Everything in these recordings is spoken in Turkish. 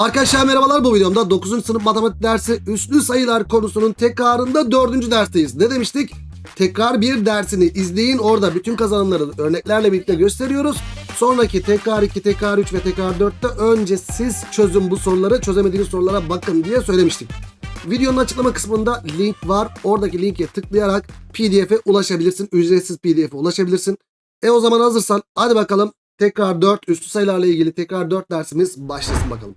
Arkadaşlar merhabalar bu videomda 9. sınıf matematik dersi üslü sayılar konusunun tekrarında 4. dersteyiz. Ne demiştik? Tekrar bir dersini izleyin orada bütün kazanımları örneklerle birlikte gösteriyoruz. Sonraki tekrar 2, tekrar 3 ve tekrar 4'te önce siz çözün bu soruları çözemediğiniz sorulara bakın diye söylemiştik. Videonun açıklama kısmında link var. Oradaki linke tıklayarak pdf'e ulaşabilirsin. Ücretsiz pdf'e ulaşabilirsin. E o zaman hazırsan hadi bakalım tekrar 4 üstü sayılarla ilgili tekrar 4 dersimiz başlasın bakalım.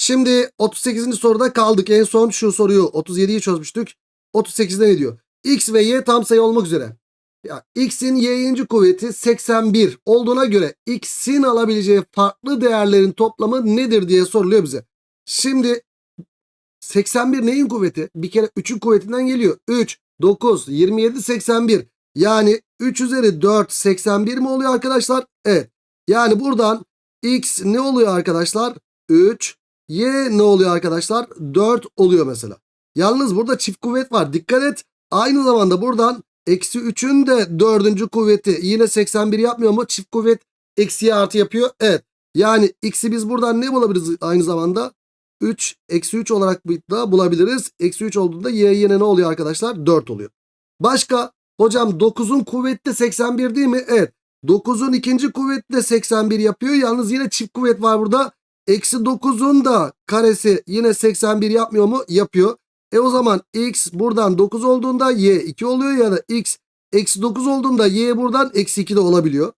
Şimdi 38. soruda kaldık. En son şu soruyu 37'yi çözmüştük. 38'de ne diyor? X ve Y tam sayı olmak üzere. Ya x'in y'inci kuvveti 81 olduğuna göre x'in alabileceği farklı değerlerin toplamı nedir diye soruluyor bize. Şimdi 81 neyin kuvveti? Bir kere 3'ün kuvvetinden geliyor. 3, 9, 27, 81. Yani 3 üzeri 4, 81 mi oluyor arkadaşlar? Evet. Yani buradan x ne oluyor arkadaşlar? 3, y ne oluyor arkadaşlar? 4 oluyor mesela. Yalnız burada çift kuvvet var. Dikkat et. Aynı zamanda buradan eksi 3'ün de dördüncü kuvveti yine 81 yapmıyor mu? Çift kuvvet eksiye artı yapıyor. Evet. Yani x'i biz buradan ne bulabiliriz aynı zamanda? 3 eksi 3 olarak da bulabiliriz. Eksi 3 olduğunda y yine ne oluyor arkadaşlar? 4 oluyor. Başka hocam 9'un kuvveti de 81 değil mi? Evet. 9'un ikinci kuvveti de 81 yapıyor. Yalnız yine çift kuvvet var burada. Eksi 9'un da karesi yine 81 yapmıyor mu? Yapıyor. E o zaman x buradan 9 olduğunda y 2 oluyor ya da x eksi 9 olduğunda y buradan eksi 2 de olabiliyor.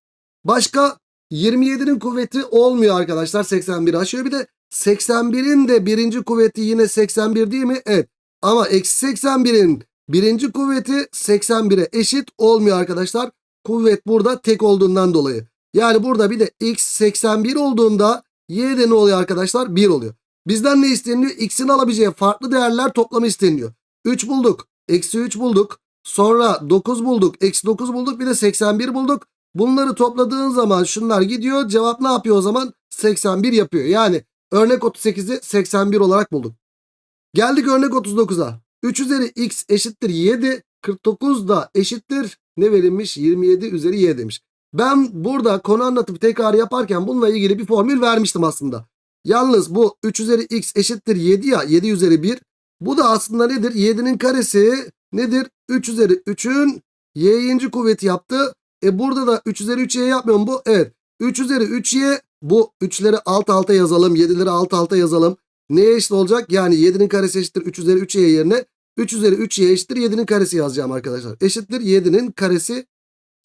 Başka 27'nin kuvveti olmuyor arkadaşlar 81 aşıyor. Bir de 81'in de birinci kuvveti yine 81 değil mi? Evet. Ama eksi 81'in birinci kuvveti 81'e eşit olmuyor arkadaşlar. Kuvvet burada tek olduğundan dolayı. Yani burada bir de x 81 olduğunda y de ne oluyor arkadaşlar? 1 oluyor. Bizden ne isteniyor? X'in alabileceği farklı değerler toplamı isteniyor. 3 bulduk. Eksi 3 bulduk. Sonra 9 bulduk. Eksi 9 bulduk. Bir de 81 bulduk. Bunları topladığın zaman şunlar gidiyor. Cevap ne yapıyor o zaman? 81 yapıyor. Yani örnek 38'i 81 olarak bulduk. Geldik örnek 39'a. 3 üzeri x eşittir 7. 49 da eşittir. Ne verilmiş? 27 üzeri y demiş. Ben burada konu anlatımı tekrar yaparken bununla ilgili bir formül vermiştim aslında. Yalnız bu 3 üzeri x eşittir 7 ya 7 üzeri 1. Bu da aslında nedir? 7'nin karesi nedir? 3 üzeri 3'ün y'inci kuvveti yaptı. E burada da 3 üzeri 3y yapmıyor mu bu? Evet. 3 üzeri 3y bu 3'leri alt alta yazalım. 7'leri alt alta yazalım. Neye eşit olacak? Yani 7'nin karesi eşittir 3 üzeri 3y yerine 3 üzeri 3y eşittir 7'nin karesi yazacağım arkadaşlar. Eşittir 7'nin karesi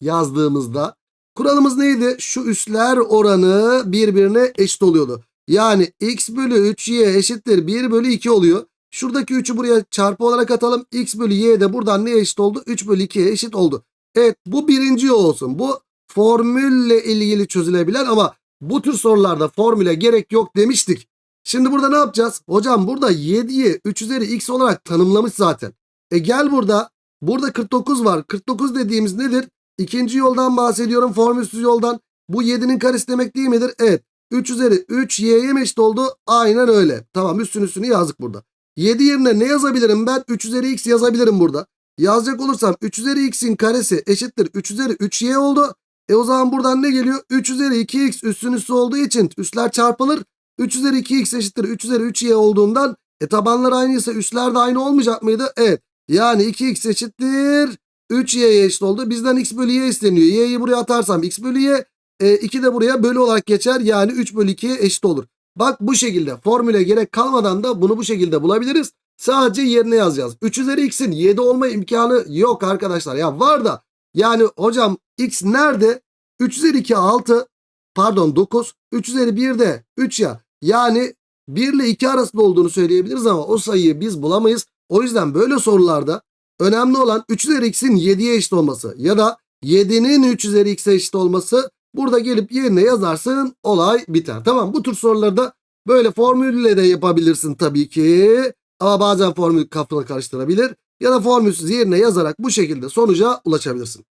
yazdığımızda kuralımız neydi? Şu üsler oranı birbirine eşit oluyordu. Yani x bölü 3y eşittir 1 bölü 2 oluyor. Şuradaki 3'ü buraya çarpı olarak atalım. x bölü y de buradan neye eşit oldu? 3 bölü 2'ye eşit oldu. Evet bu birinci olsun. Bu formülle ilgili çözülebilen ama bu tür sorularda formüle gerek yok demiştik. Şimdi burada ne yapacağız? Hocam burada 7'yi 3 üzeri x olarak tanımlamış zaten. E gel burada. Burada 49 var. 49 dediğimiz nedir? İkinci yoldan bahsediyorum. Formülsüz yoldan. Bu 7'nin karesi demek değil midir? Evet. 3 üzeri 3 y'ye mi eşit oldu? Aynen öyle. Tamam üstün üstünü yazdık burada. 7 yerine ne yazabilirim ben? 3 üzeri x yazabilirim burada. Yazacak olursam 3 üzeri x'in karesi eşittir 3 üzeri 3y oldu. E o zaman buradan ne geliyor? 3 üzeri 2x üstün üstü olduğu için üstler çarpılır. 3 üzeri 2x eşittir 3 üzeri 3y olduğundan e tabanlar aynıysa üstler de aynı olmayacak mıydı? Evet. Yani 2x eşittir 3y'ye eşit oldu. Bizden x bölü y isteniyor. y'yi buraya atarsam x bölü y e, 2 de buraya bölü olarak geçer. Yani 3 bölü 2'ye eşit olur. Bak bu şekilde formüle gerek kalmadan da bunu bu şekilde bulabiliriz. Sadece yerine yazacağız. 3 üzeri x'in 7 olma imkanı yok arkadaşlar. Ya var da yani hocam x nerede? 3 üzeri 2 6 pardon 9. 3 üzeri 1 de 3 ya. Yani 1 ile 2 arasında olduğunu söyleyebiliriz ama o sayıyı biz bulamayız. O yüzden böyle sorularda önemli olan 3 üzeri x'in 7'ye eşit olması ya da 7'nin 3 üzeri x'e eşit olması Burada gelip yerine yazarsın olay biter. Tamam bu tür soruları da böyle formülle de yapabilirsin tabii ki. Ama bazen formül kafanı karıştırabilir. Ya da formülsüz yerine yazarak bu şekilde sonuca ulaşabilirsin.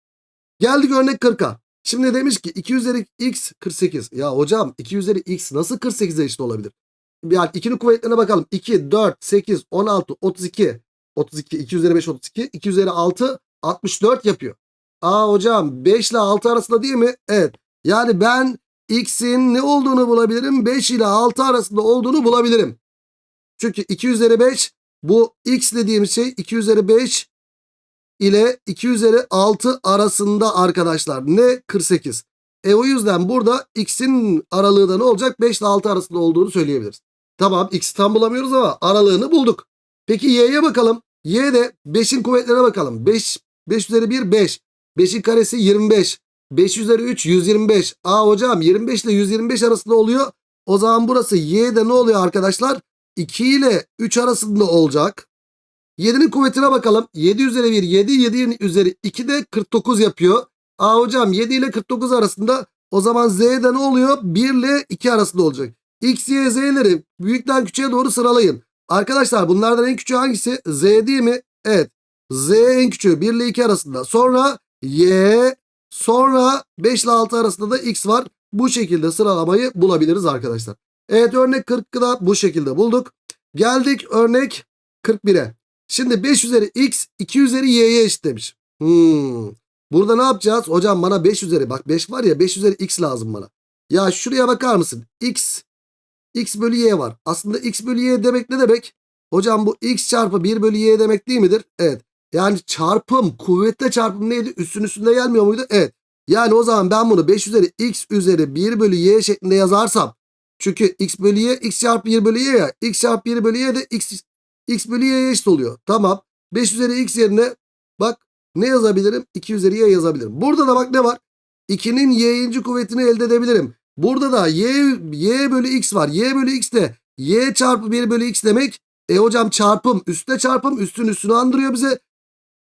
Geldik örnek 40'a. Şimdi demiş ki 2 üzeri x 48. Ya hocam 2 üzeri x nasıl 48'e eşit olabilir? Yani 2'nin kuvvetlerine bakalım. 2, 4, 8, 16, 32. 32, 2 üzeri 5, 32. 2 üzeri 6, 64 yapıyor. Aa hocam 5 ile 6 arasında değil mi? Evet. Yani ben x'in ne olduğunu bulabilirim? 5 ile 6 arasında olduğunu bulabilirim. Çünkü 2 üzeri 5 bu x dediğim şey 2 üzeri 5 ile 2 üzeri 6 arasında arkadaşlar. Ne? 48. E o yüzden burada x'in aralığı da ne olacak? 5 ile 6 arasında olduğunu söyleyebiliriz. Tamam x'i tam bulamıyoruz ama aralığını bulduk. Peki y'ye bakalım. Y'de 5'in kuvvetlerine bakalım. 5, 5 üzeri 1 5. 5'in karesi 25. 5 üzeri 3 125. Aa hocam 25 ile 125 arasında oluyor. O zaman burası y'de ne oluyor arkadaşlar? 2 ile 3 arasında olacak. 7'nin kuvvetine bakalım. 7 üzeri 1 7. 7 üzeri 2 de 49 yapıyor. Aa hocam 7 ile 49 arasında o zaman z'de ne oluyor? 1 ile 2 arasında olacak. X, Y, Z'leri büyükten küçüğe doğru sıralayın. Arkadaşlar bunlardan en küçüğü hangisi? Z değil mi? Evet. Z en küçüğü 1 ile 2 arasında. Sonra Y sonra 5 ile 6 arasında da X var. Bu şekilde sıralamayı bulabiliriz arkadaşlar. Evet örnek 40'ı da bu şekilde bulduk. Geldik örnek 41'e. Şimdi 5 üzeri X 2 üzeri Y'ye eşit demiş. Hmm. Burada ne yapacağız? Hocam bana 5 üzeri bak 5 var ya 5 üzeri X lazım bana. Ya şuraya bakar mısın? X x bölü y var. Aslında x bölü y demek ne demek? Hocam bu x çarpı 1 bölü y demek değil midir? Evet. Yani çarpım kuvvetle çarpım neydi? Üstün üstünde gelmiyor muydu? Evet. Yani o zaman ben bunu 5 üzeri x üzeri 1 bölü y şeklinde yazarsam. Çünkü x bölü y x çarpı 1 bölü y ya. x çarpı 1 bölü y de x, x bölü y'ye eşit oluyor. Tamam. 5 üzeri x yerine bak ne yazabilirim? 2 üzeri y yazabilirim. Burada da bak ne var? 2'nin y'inci kuvvetini elde edebilirim. Burada da y, y bölü x var. y bölü x de y çarpı 1 bölü x demek. E hocam çarpım üstte çarpım üstün üstünü andırıyor bize.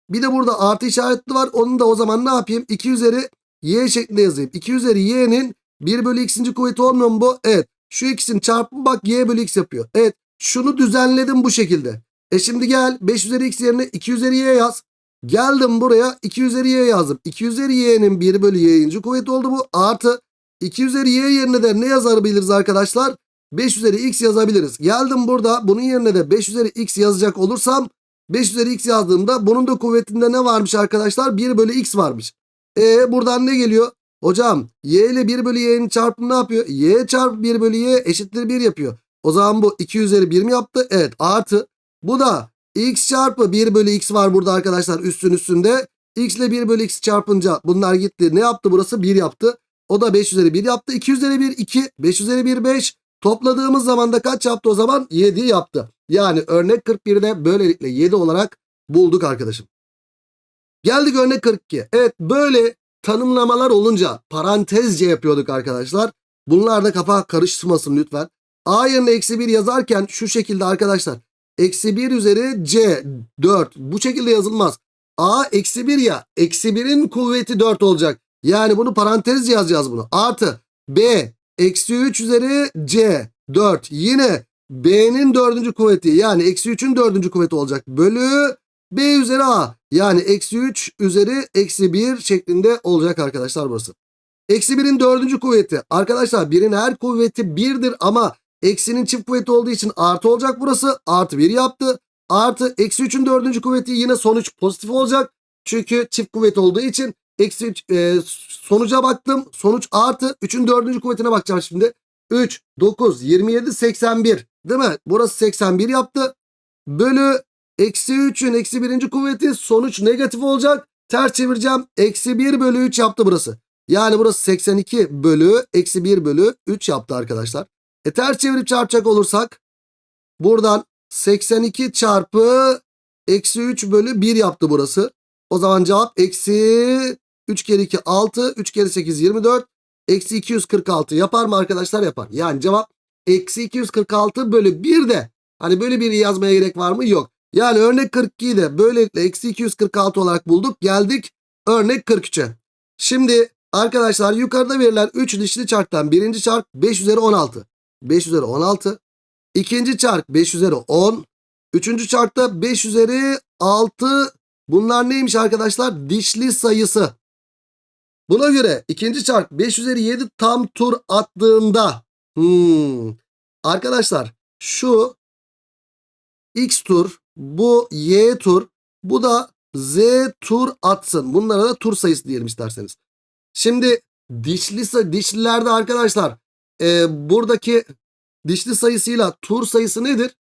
Bir de burada artı işaretli var. Onu da o zaman ne yapayım? 2 üzeri y şeklinde yazayım. 2 üzeri y'nin 1 bölü x'inci kuvveti olmuyor mu bu? Evet. Şu ikisinin çarpımı bak y bölü x yapıyor. Evet. Şunu düzenledim bu şekilde. E şimdi gel 5 üzeri x yerine 2 üzeri y yaz. Geldim buraya 2 üzeri y yazdım. 2 üzeri y'nin 1 bölü y'inci kuvveti oldu bu. Artı 2 üzeri y yerine de ne yazabiliriz arkadaşlar? 5 üzeri x yazabiliriz. Geldim burada bunun yerine de 5 üzeri x yazacak olursam 5 üzeri x yazdığımda bunun da kuvvetinde ne varmış arkadaşlar? 1 bölü x varmış. E buradan ne geliyor? Hocam y ile 1 bölü y'nin çarpımı ne yapıyor? y çarpı 1 bölü y eşittir 1 yapıyor. O zaman bu 2 üzeri 1 mi yaptı? Evet artı. Bu da x çarpı 1 bölü x var burada arkadaşlar üstün üstünde. x ile 1 bölü x çarpınca bunlar gitti. Ne yaptı burası? 1 yaptı. O da 5 üzeri 1 yaptı. 2 üzeri 1 2. 5 üzeri 1 5. Topladığımız zaman da kaç yaptı o zaman? 7 yaptı. Yani örnek 41'de böylelikle 7 olarak bulduk arkadaşım. Geldik örnek 42. Evet böyle tanımlamalar olunca parantezce yapıyorduk arkadaşlar. Bunlar da kafa karıştırmasın lütfen. A yerine eksi 1 yazarken şu şekilde arkadaşlar. Eksi 1 üzeri C 4. Bu şekilde yazılmaz. A eksi 1 ya. Eksi 1'in kuvveti 4 olacak. Yani bunu parantez yazacağız bunu. Artı B eksi 3 üzeri C 4. Yine B'nin dördüncü kuvveti yani eksi 3'ün dördüncü kuvveti olacak. Bölü B üzeri A. Yani eksi 3 üzeri eksi 1 şeklinde olacak arkadaşlar burası. Eksi 1'in dördüncü kuvveti. Arkadaşlar 1'in her kuvveti 1'dir ama eksinin çift kuvveti olduğu için artı olacak burası. Artı 1 yaptı. Artı eksi 3'ün dördüncü kuvveti yine sonuç pozitif olacak. Çünkü çift kuvvet olduğu için Eksi 3 e, sonuca baktım. Sonuç artı 3'ün dördüncü kuvvetine bakacağım şimdi. 3, 9, 27, 81. Değil mi? Burası 81 yaptı. Bölü eksi 3'ün eksi birinci kuvveti sonuç negatif olacak. Ters çevireceğim. Eksi 1 bölü 3 yaptı burası. Yani burası 82 bölü eksi 1 bölü 3 yaptı arkadaşlar. E ters çevirip çarpacak olursak buradan 82 çarpı eksi 3 bölü 1 yaptı burası. O zaman cevap eksi 3 kere 2 6. 3 kere 8 24. Eksi 246 yapar mı arkadaşlar? Yapar. Yani cevap eksi 246 bölü 1 de. Hani böyle bir yazmaya gerek var mı? Yok. Yani örnek 42'yi de böylelikle eksi 246 olarak bulduk. Geldik örnek 43'e. Şimdi arkadaşlar yukarıda verilen 3 dişli çarktan birinci çark 5 üzeri 16. 5 üzeri 16. İkinci çark 5 üzeri 10. Üçüncü çarkta 5 üzeri 6. Bunlar neymiş arkadaşlar? Dişli sayısı. Buna göre ikinci çark 5 üzeri 7 tam tur attığında hmm, arkadaşlar şu x tur bu y tur bu da z tur atsın. Bunlara da tur sayısı diyelim isterseniz. Şimdi dişli dişlilerde arkadaşlar e, buradaki dişli sayısıyla tur sayısı nedir?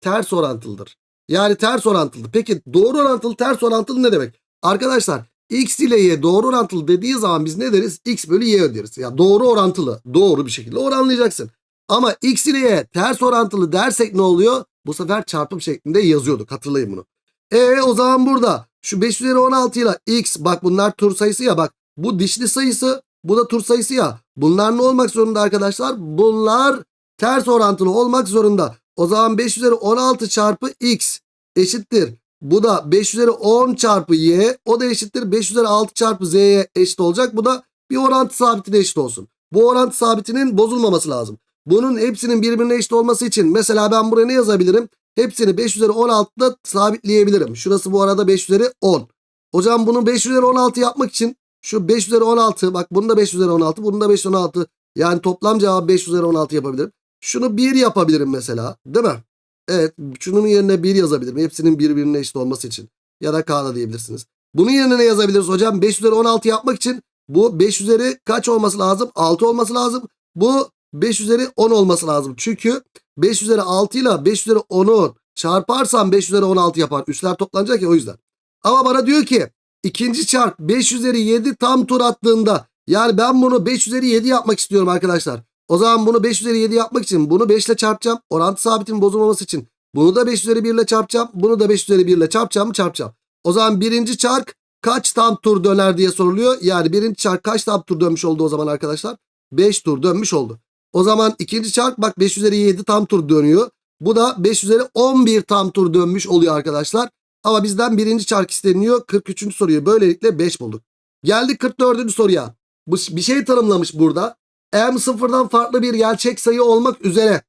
Ters orantılıdır. Yani ters orantılı. Peki doğru orantılı ters orantılı ne demek? Arkadaşlar x ile y doğru orantılı dediği zaman biz ne deriz? x bölü y deriz. Ya doğru orantılı. Doğru bir şekilde oranlayacaksın. Ama x ile y ters orantılı dersek ne oluyor? Bu sefer çarpım şeklinde yazıyorduk. Hatırlayın bunu. E o zaman burada şu 5 üzeri 16 ile x bak bunlar tur sayısı ya bak. Bu dişli sayısı bu da tur sayısı ya. Bunlar ne olmak zorunda arkadaşlar? Bunlar ters orantılı olmak zorunda. O zaman 5 üzeri 16 çarpı x eşittir. Bu da 5 üzeri 10 çarpı y. O da eşittir 5 üzeri 6 çarpı z'ye eşit olacak. Bu da bir orantı sabitine eşit olsun. Bu orantı sabitinin bozulmaması lazım. Bunun hepsinin birbirine eşit olması için mesela ben buraya ne yazabilirim? Hepsini 5 üzeri 16'da sabitleyebilirim. Şurası bu arada 5 üzeri 10. Hocam bunu 5 üzeri 16 yapmak için şu 5 üzeri 16 bak bunu da 5 üzeri 16 bunu da 5 üzeri 16 yani toplam cevabı 5 üzeri 16 yapabilirim. Şunu 1 yapabilirim mesela değil mi? Evet şunun yerine 1 yazabilirim. Hepsinin birbirine eşit olması için. Ya da K'da diyebilirsiniz. Bunun yerine ne yazabiliriz hocam? 5 üzeri 16 yapmak için bu 5 üzeri kaç olması lazım? 6 olması lazım. Bu 5 üzeri 10 olması lazım. Çünkü 5 üzeri 6 ile 5 üzeri 10'u çarparsam 5 üzeri 16 yapar. Üstler toplanacak ya o yüzden. Ama bana diyor ki ikinci çarp 5 üzeri 7 tam tur attığında yani ben bunu 5 üzeri 7 yapmak istiyorum arkadaşlar. O zaman bunu 5 üzeri 7 yapmak için bunu 5 ile çarpacağım. Orantı sabitin bozulmaması için. Bunu da 5 üzeri 1 ile çarpacağım. Bunu da 5 üzeri 1 ile çarpacağım çarpacağım. O zaman birinci çark kaç tam tur döner diye soruluyor. Yani birinci çark kaç tam tur dönmüş oldu o zaman arkadaşlar? 5 tur dönmüş oldu. O zaman ikinci çark bak 5 üzeri 7 tam tur dönüyor. Bu da 5 üzeri 11 tam tur dönmüş oluyor arkadaşlar. Ama bizden birinci çark isteniyor. 43. soruyu böylelikle 5 bulduk. Geldik 44. soruya. Bir şey tanımlamış burada. M sıfırdan farklı bir gerçek sayı olmak üzere.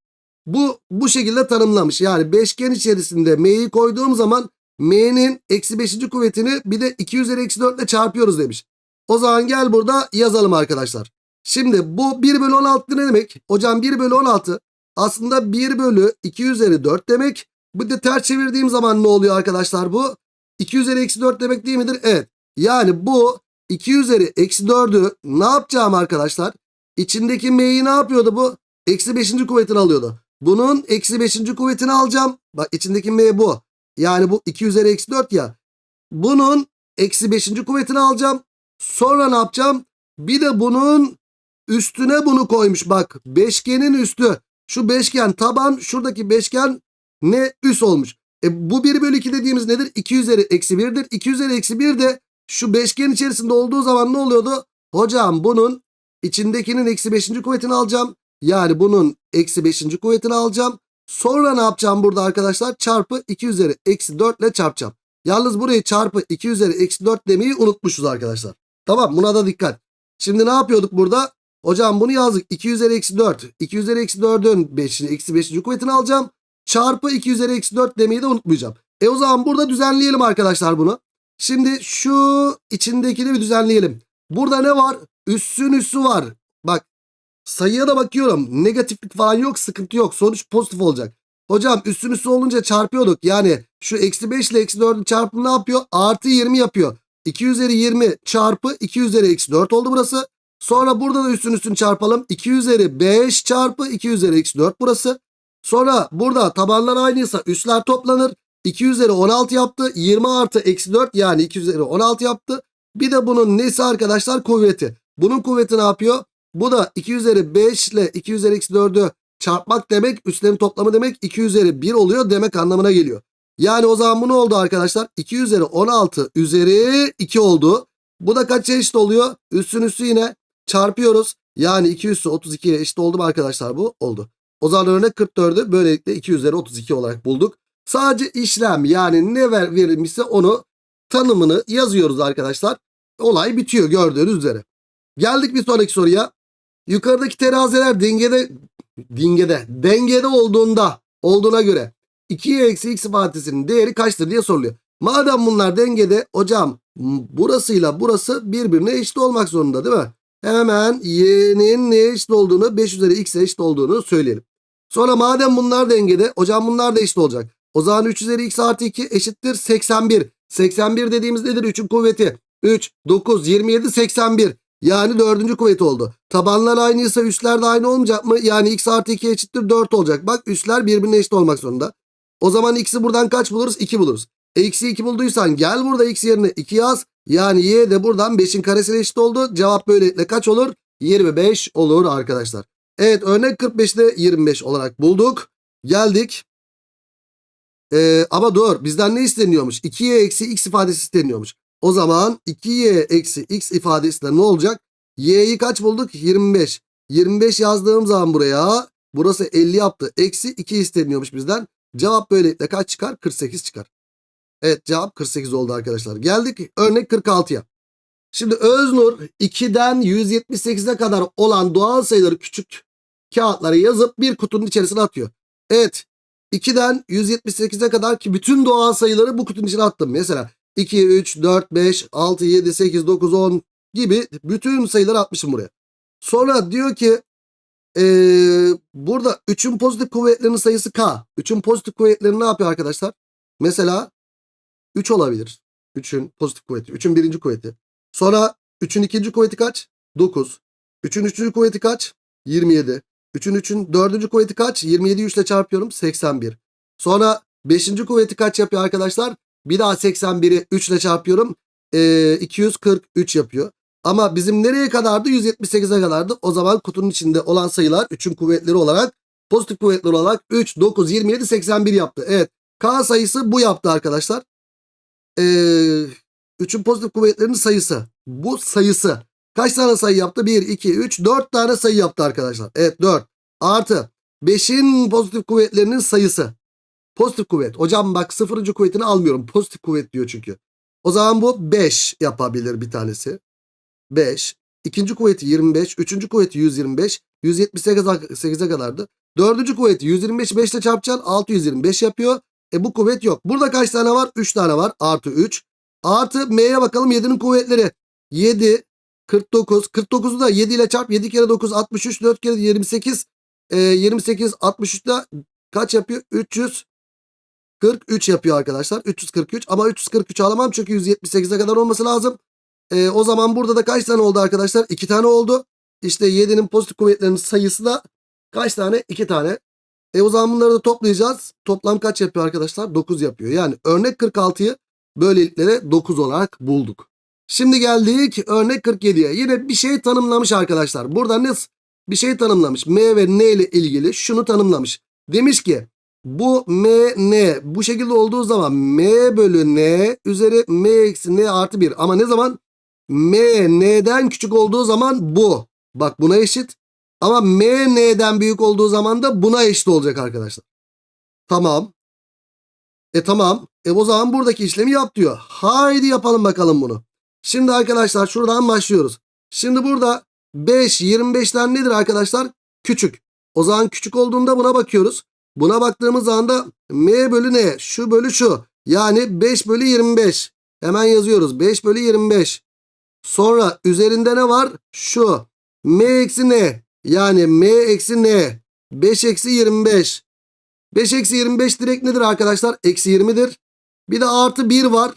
Bu bu şekilde tanımlamış. Yani beşgen içerisinde m'yi koyduğum zaman m'nin eksi 5. kuvvetini bir de 2 üzeri eksi 4 ile çarpıyoruz demiş. O zaman gel burada yazalım arkadaşlar. Şimdi bu 1 bölü 16 ne demek? Hocam 1 bölü 16 aslında 1 bölü 2 üzeri 4 demek. Bu da ters çevirdiğim zaman ne oluyor arkadaşlar bu? 2 üzeri eksi 4 demek değil midir? Evet. Yani bu 2 üzeri eksi 4'ü ne yapacağım arkadaşlar? İçindeki m'yi ne yapıyordu bu? Eksi 5. kuvvetini alıyordu. Bunun eksi 5. kuvvetini alacağım. Bak içindeki m bu. Yani bu 2 üzeri eksi 4 ya. Bunun eksi 5. kuvvetini alacağım. Sonra ne yapacağım? Bir de bunun üstüne bunu koymuş bak. Beşgenin üstü. Şu beşgen taban şuradaki beşgen ne üst olmuş. E bu 1 bölü 2 dediğimiz nedir? 2 üzeri eksi 1'dir. 2 üzeri eksi 1 de şu beşgen içerisinde olduğu zaman ne oluyordu? Hocam bunun içindekinin eksi 5. kuvvetini alacağım. Yani bunun eksi 5. kuvvetini alacağım. Sonra ne yapacağım burada arkadaşlar? Çarpı 2 üzeri eksi 4 ile çarpacağım. Yalnız burayı çarpı 2 üzeri eksi 4 demeyi unutmuşuz arkadaşlar. Tamam buna da dikkat. Şimdi ne yapıyorduk burada? Hocam bunu yazdık. 2 üzeri eksi 4. 2 üzeri eksi 4'ün 5. eksi 5. kuvvetini alacağım. Çarpı 2 üzeri eksi 4 demeyi de unutmayacağım. E o zaman burada düzenleyelim arkadaşlar bunu. Şimdi şu içindekini bir düzenleyelim. Burada ne var? Üssün üssü var. Bak sayıya da bakıyorum. Negatiflik falan yok sıkıntı yok. Sonuç pozitif olacak. Hocam üstün üstü olunca çarpıyorduk. Yani şu eksi 5 ile eksi 4'ün çarpımı ne yapıyor? Artı 20 yapıyor. 2 üzeri 20 çarpı 2 üzeri eksi 4 oldu burası. Sonra burada da üstün üstün çarpalım. 2 üzeri 5 çarpı 2 üzeri eksi 4 burası. Sonra burada tabanlar aynıysa üstler toplanır. 2 üzeri 16 yaptı. 20 artı eksi 4 yani 2 üzeri 16 yaptı. Bir de bunun nesi arkadaşlar? Kuvveti. Bunun kuvveti ne yapıyor? Bu da 2 üzeri 5 ile 2 üzeri eksi 4'ü çarpmak demek. Üstlerin toplamı demek 2 üzeri 1 oluyor demek anlamına geliyor. Yani o zaman bu ne oldu arkadaşlar? 2 üzeri 16 üzeri 2 oldu. Bu da kaç eşit oluyor? Üstün üstü yine çarpıyoruz. Yani 2 üstü 32'ye eşit oldu mu arkadaşlar bu? Oldu. O zaman örnek 44'ü böylelikle 2 üzeri 32 olarak bulduk. Sadece işlem yani ne ver, verilmişse onu tanımını yazıyoruz arkadaşlar. Olay bitiyor gördüğünüz üzere. Geldik bir sonraki soruya. Yukarıdaki teraziler dengede dengede dengede olduğunda olduğuna göre 2'ye eksi x ifadesinin değeri kaçtır diye soruluyor. Madem bunlar dengede hocam burasıyla burası birbirine eşit olmak zorunda değil mi? Hemen y'nin neye eşit olduğunu 5 üzeri x'e eşit olduğunu söyleyelim. Sonra madem bunlar dengede hocam bunlar da eşit olacak. O zaman 3 üzeri x artı 2 eşittir 81. 81 dediğimiz nedir? 3'ün kuvveti. 3, 9, 27, 81. Yani dördüncü kuvvet oldu. Tabanlar aynıysa üsler de aynı olmayacak mı? Yani x artı 2 eşittir 4 olacak. Bak üsler birbirine eşit olmak zorunda. O zaman x'i buradan kaç buluruz? 2 buluruz. E x'i 2 bulduysan gel burada x yerine 2 yaz. Yani y de buradan 5'in karesine eşit oldu. Cevap böylelikle kaç olur? 25 olur arkadaşlar. Evet örnek 45'te 25 olarak bulduk. Geldik. Ee, ama dur bizden ne isteniyormuş? 2y eksi x ifadesi isteniyormuş. O zaman 2y eksi x ifadesi de ne olacak? y'yi kaç bulduk? 25. 25 yazdığım zaman buraya burası 50 yaptı. Eksi 2 isteniyormuş bizden. Cevap böylelikle kaç çıkar? 48 çıkar. Evet cevap 48 oldu arkadaşlar. Geldik örnek 46'ya. Şimdi Öznur 2'den 178'e kadar olan doğal sayıları küçük kağıtlara yazıp bir kutunun içerisine atıyor. Evet 2'den 178'e kadar ki bütün doğal sayıları bu kutunun içine attım. Mesela 2, 3, 4, 5, 6, 7, 8, 9, 10 gibi bütün sayıları atmışım buraya. Sonra diyor ki ee, burada 3'ün pozitif kuvvetlerinin sayısı K. 3'ün pozitif kuvvetleri ne yapıyor arkadaşlar? Mesela 3 olabilir. 3'ün pozitif kuvveti. 3'ün birinci kuvveti. Sonra 3'ün ikinci kuvveti kaç? 9. 3'ün üçüncü kuvveti kaç? 27. 3'ün 3'ün dördüncü kuvveti kaç? 27'yi 3 ile çarpıyorum. 81. Sonra 5. kuvveti kaç yapıyor arkadaşlar? Bir daha 81'i 3 ile çarpıyorum. Ee, 243 yapıyor. Ama bizim nereye kadardı? 178'e kadardı. O zaman kutunun içinde olan sayılar 3'ün kuvvetleri olarak pozitif kuvvetleri olarak 3, 9, 27, 81 yaptı. Evet. K sayısı bu yaptı arkadaşlar. Ee, 3'ün pozitif kuvvetlerinin sayısı. Bu sayısı. Kaç tane sayı yaptı? 1, 2, 3, 4 tane sayı yaptı arkadaşlar. Evet 4. Artı 5'in pozitif kuvvetlerinin sayısı. Pozitif kuvvet. Hocam bak sıfırıncı kuvvetini almıyorum. Pozitif kuvvet diyor çünkü. O zaman bu 5 yapabilir bir tanesi. 5. İkinci kuvveti 25. Üçüncü kuvveti 125. 178'e kadardı. Dördüncü kuvveti 125 5 ile çarpacaksın. 625 yapıyor. E bu kuvvet yok. Burada kaç tane var? 3 tane var. Artı 3. Artı M'ye bakalım 7'nin kuvvetleri. 7, 49. 49'u da 7 ile çarp. 7 kere 9 63. 4 kere 28. E, 28 63 da kaç yapıyor? 343 yapıyor arkadaşlar. 343 ama 343 alamam çünkü 178'e kadar olması lazım. E, o zaman burada da kaç tane oldu arkadaşlar? 2 tane oldu. İşte 7'nin pozitif kuvvetlerinin sayısı da kaç tane? 2 tane. E o zaman bunları da toplayacağız. Toplam kaç yapıyor arkadaşlar? 9 yapıyor. Yani örnek 46'yı böylelikle de 9 olarak bulduk. Şimdi geldik örnek 47'ye. Yine bir şey tanımlamış arkadaşlar. Burada ne bir şey tanımlamış. M ve N ile ilgili şunu tanımlamış. Demiş ki bu M, N bu şekilde olduğu zaman M bölü N üzeri M eksi N artı 1. Ama ne zaman? M, N'den küçük olduğu zaman bu. Bak buna eşit. Ama M, N'den büyük olduğu zaman da buna eşit olacak arkadaşlar. Tamam. E tamam. E o zaman buradaki işlemi yap diyor. Haydi yapalım bakalım bunu. Şimdi arkadaşlar şuradan başlıyoruz. Şimdi burada 5, 25'ten nedir arkadaşlar? Küçük. O zaman küçük olduğunda buna bakıyoruz. Buna baktığımız zaman da M bölü ne? Şu bölü şu. Yani 5 bölü 25. Hemen yazıyoruz. 5 bölü 25. Sonra üzerinde ne var? Şu. M eksi ne? Yani M eksi ne? 5 eksi 25. 5 eksi 25 direkt nedir arkadaşlar? Eksi 20'dir. Bir de artı 1 var.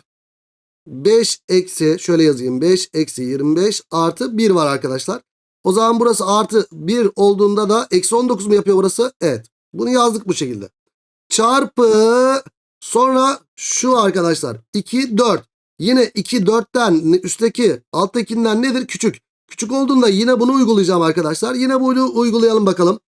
5 eksi şöyle yazayım. 5 eksi 25 artı 1 var arkadaşlar. O zaman burası artı 1 olduğunda da eksi 19 mu yapıyor burası? Evet. Bunu yazdık bu şekilde. Çarpı sonra şu arkadaşlar 2 4. Yine 2 4'ten üstteki alttakinden nedir? Küçük. Küçük olduğunda yine bunu uygulayacağım arkadaşlar. Yine bunu uygulayalım bakalım.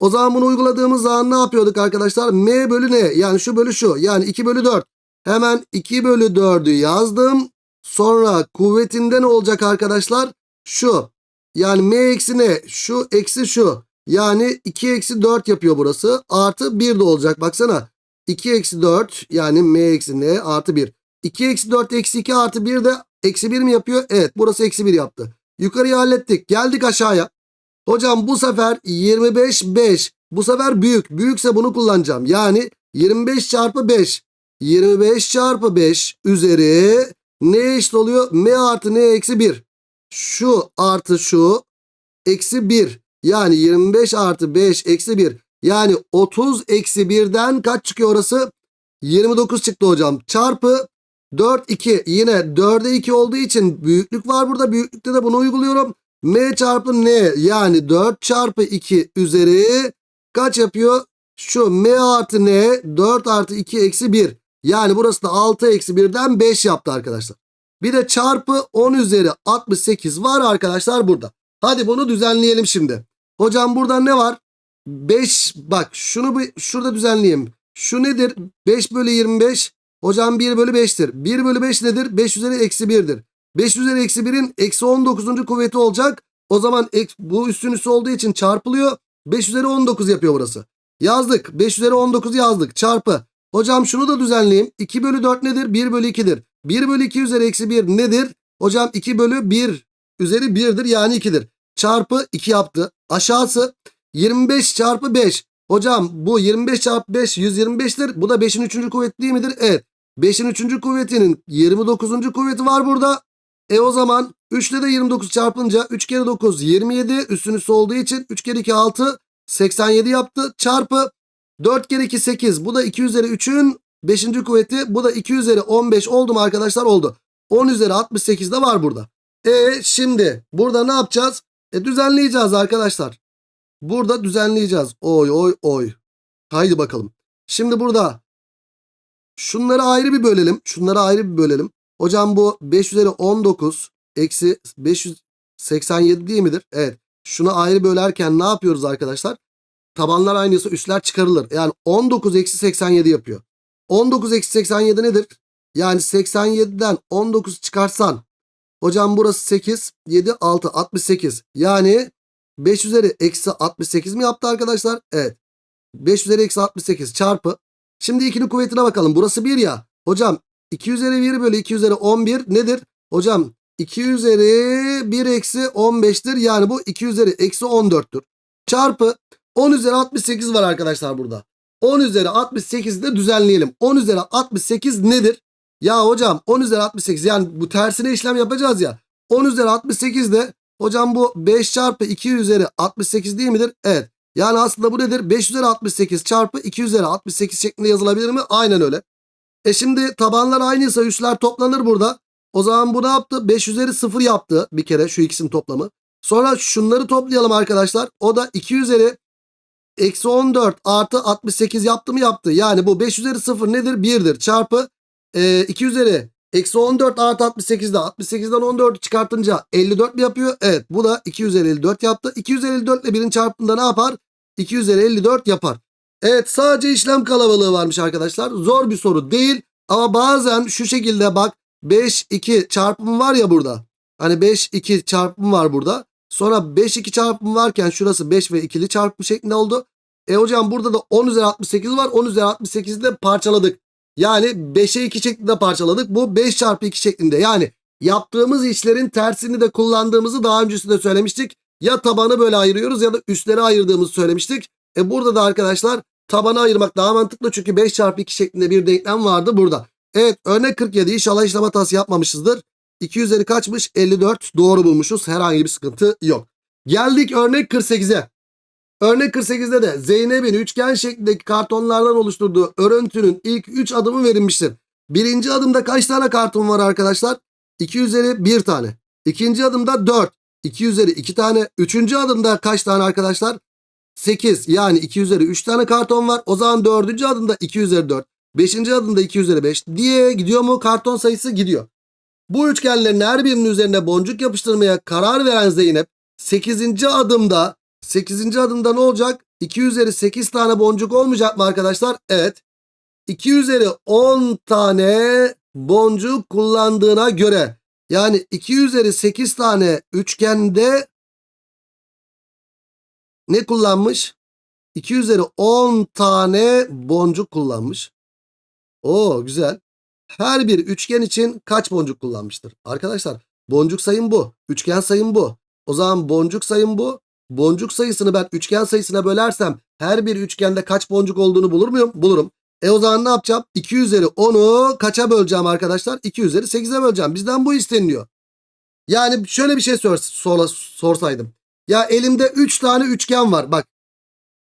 O zaman bunu uyguladığımız zaman ne yapıyorduk arkadaşlar? M bölü ne? Yani şu bölü şu. Yani 2 bölü 4. Hemen 2 bölü 4'ü yazdım. Sonra kuvvetinde ne olacak arkadaşlar? Şu. Yani M eksi ne? Şu eksi şu. Yani 2 eksi 4 yapıyor burası. Artı 1 de olacak. Baksana. 2 eksi 4 yani M eksi ne? Artı 1. 2 eksi 4 eksi 2 artı 1 de eksi 1 mi yapıyor? Evet burası eksi 1 yaptı. Yukarıyı hallettik. Geldik aşağıya. Hocam bu sefer 25 5. Bu sefer büyük. Büyükse bunu kullanacağım. Yani 25 çarpı 5. 25 çarpı 5 üzeri ne eşit oluyor? M artı ne eksi 1. Şu artı şu eksi 1. Yani 25 artı 5 eksi 1. Yani 30 eksi 1'den kaç çıkıyor orası? 29 çıktı hocam. Çarpı 4 2 yine 4'e 2 olduğu için büyüklük var burada. Büyüklükte de bunu uyguluyorum. M çarpı N yani 4 çarpı 2 üzeri kaç yapıyor? Şu M artı N 4 artı 2 eksi 1. Yani burası da 6 eksi 1'den 5 yaptı arkadaşlar. Bir de çarpı 10 üzeri 68 var arkadaşlar burada. Hadi bunu düzenleyelim şimdi. Hocam burada ne var? 5 bak şunu bir şurada düzenleyeyim. Şu nedir? 5 bölü 25. Hocam 1 bölü 5'tir. 1 bölü 5 nedir? 5 üzeri eksi 1'dir. 5 üzeri eksi 1'in eksi 19. kuvveti olacak. O zaman bu üstün üstü olduğu için çarpılıyor. 5 üzeri 19 yapıyor burası. Yazdık. 5 üzeri 19 yazdık. Çarpı. Hocam şunu da düzenleyeyim. 2 bölü 4 nedir? 1 bölü 2'dir. 1 bölü 2 üzeri eksi 1 nedir? Hocam 2 bölü 1 üzeri 1'dir yani 2'dir. Çarpı 2 yaptı. Aşağısı 25 çarpı 5. Hocam bu 25 çarpı 5 125'tir. Bu da 5'in 3. kuvveti değil midir? Evet. 5'in 3. kuvvetinin 29. kuvveti var burada. E o zaman 3 ile de 29 çarpınca 3 kere 9 27 üstün üstü olduğu için 3 kere 2 6 87 yaptı. Çarpı 4 kere 2 8 bu da 2 üzeri 3'ün 5. kuvveti bu da 2 üzeri 15 oldu mu arkadaşlar oldu. 10 üzeri 68 de var burada. E şimdi burada ne yapacağız? E düzenleyeceğiz arkadaşlar. Burada düzenleyeceğiz. Oy oy oy. Haydi bakalım. Şimdi burada şunları ayrı bir bölelim. Şunları ayrı bir bölelim. Hocam bu 5 üzeri 19 eksi 587 değil midir? Evet. Şunu ayrı bölerken ne yapıyoruz arkadaşlar? Tabanlar aynıysa üstler çıkarılır. Yani 19 eksi 87 yapıyor. 19 eksi 87 nedir? Yani 87'den 19 çıkarsan hocam burası 8 7 6 68 yani 5 üzeri eksi 68 mi yaptı arkadaşlar? Evet. 5 üzeri eksi 68 çarpı. Şimdi 2'nin kuvvetine bakalım. Burası 1 ya. Hocam 2 üzeri 1 bölü 2 üzeri 11 nedir? Hocam 2 üzeri 1 eksi 15'tir. Yani bu 2 üzeri eksi 14'tür. Çarpı 10 üzeri 68 var arkadaşlar burada. 10 üzeri 68'i de düzenleyelim. 10 üzeri 68 nedir? Ya hocam 10 üzeri 68 yani bu tersine işlem yapacağız ya. 10 üzeri 68 de hocam bu 5 çarpı 2 üzeri 68 değil midir? Evet. Yani aslında bu nedir? 5 üzeri 68 çarpı 2 üzeri 68 şeklinde yazılabilir mi? Aynen öyle. E şimdi tabanlar aynıysa üstler toplanır burada. O zaman bu ne yaptı? 5 üzeri 0 yaptı bir kere şu ikisinin toplamı. Sonra şunları toplayalım arkadaşlar. O da 2 üzeri eksi 14 artı 68 yaptı mı yaptı. Yani bu 5 üzeri 0 nedir? 1'dir. Çarpı e, 2 üzeri eksi 14 artı 68'de 68'den 14'ü çıkartınca 54 mi yapıyor? Evet bu da 2 üzeri 54 yaptı. 2 üzeri 54 ile 1'in çarpımında ne yapar? 2 üzeri 54 yapar. Evet sadece işlem kalabalığı varmış arkadaşlar. Zor bir soru değil ama bazen şu şekilde bak 5 2 çarpımı var ya burada. Hani 5 2 çarpımı var burada. Sonra 5 2 çarpımı varken şurası 5 ve ikili çarpım şeklinde oldu. E hocam burada da 10 üzeri 68 var. 10 üzeri 68'i de parçaladık. Yani 5'e 2 şeklinde parçaladık. Bu 5 çarpı 2 şeklinde. Yani yaptığımız işlerin tersini de kullandığımızı daha öncesinde söylemiştik. Ya tabanı böyle ayırıyoruz ya da üstleri ayırdığımızı söylemiştik. E burada da arkadaşlar tabanı ayırmak daha mantıklı çünkü 5 çarpı 2 şeklinde bir denklem vardı burada. Evet örnek 47 inşallah işlem hatası yapmamışızdır. 2 üzeri kaçmış? 54 doğru bulmuşuz. Herhangi bir sıkıntı yok. Geldik örnek 48'e. Örnek 48'de de Zeynep'in üçgen şeklindeki kartonlardan oluşturduğu örüntünün ilk 3 adımı verilmiştir. Birinci adımda kaç tane karton var arkadaşlar? 2 üzeri 1 tane. İkinci adımda 4. 2 üzeri 2 tane. Üçüncü adımda kaç tane arkadaşlar? 8 yani 2 üzeri 3 tane karton var. O zaman dördüncü adımda 2 üzeri 4. Beşinci adımda 2 üzeri 5 diye gidiyor mu? Karton sayısı gidiyor. Bu üçgenlerin her birinin üzerine boncuk yapıştırmaya karar veren Zeynep 8. adımda 8. adımda ne olacak? 2 üzeri 8 tane boncuk olmayacak mı arkadaşlar? Evet. 2 üzeri 10 tane boncuk kullandığına göre yani 2 üzeri 8 tane üçgende ne kullanmış? 2 üzeri 10 tane boncuk kullanmış. Oo güzel. Her bir üçgen için kaç boncuk kullanmıştır? Arkadaşlar boncuk sayım bu. Üçgen sayım bu. O zaman boncuk sayım bu. Boncuk sayısını ben üçgen sayısına bölersem her bir üçgende kaç boncuk olduğunu bulur muyum? Bulurum. E o zaman ne yapacağım? 2 üzeri 10'u kaça böleceğim arkadaşlar? 2 üzeri 8'e böleceğim. Bizden bu isteniliyor. Yani şöyle bir şey sor, sor- sorsaydım. Ya elimde 3 tane üçgen var. Bak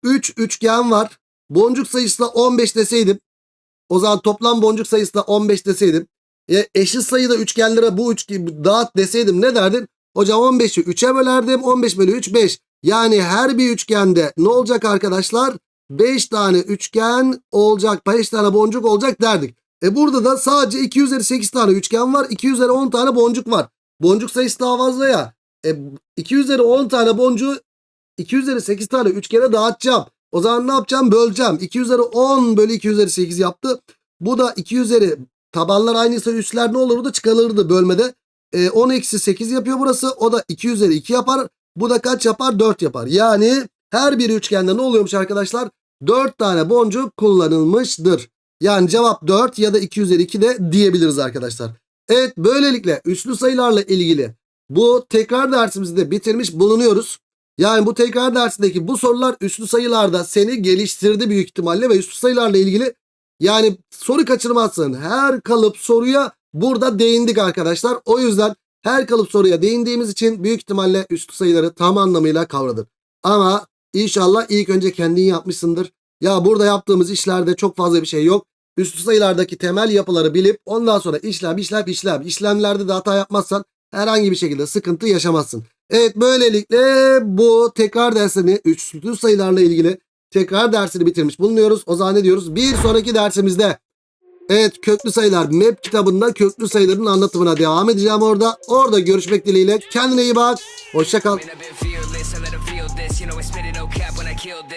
3 üçgen var. Boncuk sayısı da 15 deseydim. O zaman toplam boncuk sayısı da 15 deseydim. E, eşit sayıda üçgenlere bu üçgeni dağıt deseydim ne derdin? Hocam 15'i 3'e bölerdim. 15 bölü 3 5. Yani her bir üçgende ne olacak arkadaşlar? 5 tane üçgen olacak. 5 tane boncuk olacak derdik. E burada da sadece 2 üzeri 8 tane üçgen var. 2 üzeri 10 tane boncuk var. Boncuk sayısı daha fazla ya. E 2 üzeri 10 tane boncuğu 2 üzeri 8 tane üçgene dağıtacağım. O zaman ne yapacağım? Böleceğim. 2 üzeri 10 bölü 2 üzeri 8 yaptı. Bu da 2 üzeri tabanlar aynıysa üstler ne olurdu? Çıkarılırdı bölmede. E, 10 eksi 8 yapıyor burası. O da 2 üzeri 2 yapar. Bu da kaç yapar? 4 yapar. Yani her bir üçgende ne oluyormuş arkadaşlar? 4 tane boncuk kullanılmıştır. Yani cevap 4 ya da 2 üzeri 2 de diyebiliriz arkadaşlar. Evet böylelikle üslü sayılarla ilgili bu tekrar dersimizi de bitirmiş bulunuyoruz. Yani bu tekrar dersindeki bu sorular üslü sayılarda seni geliştirdi büyük ihtimalle ve üslü sayılarla ilgili yani soru kaçırmazsın. Her kalıp soruya burada değindik arkadaşlar. O yüzden her kalıp soruya değindiğimiz için büyük ihtimalle üslü sayıları tam anlamıyla kavradın. Ama inşallah ilk önce kendin yapmışsındır. Ya burada yaptığımız işlerde çok fazla bir şey yok. Üslü sayılardaki temel yapıları bilip ondan sonra işlem işlem işlem işlemlerde de hata yapmazsan herhangi bir şekilde sıkıntı yaşamazsın. Evet böylelikle bu tekrar dersini üslü sayılarla ilgili tekrar dersini bitirmiş bulunuyoruz. O zaman ne diyoruz? Bir sonraki dersimizde evet köklü sayılar MEP kitabında köklü sayıların anlatımına devam edeceğim orada. Orada görüşmek dileğiyle. Kendine iyi bak. Hoşça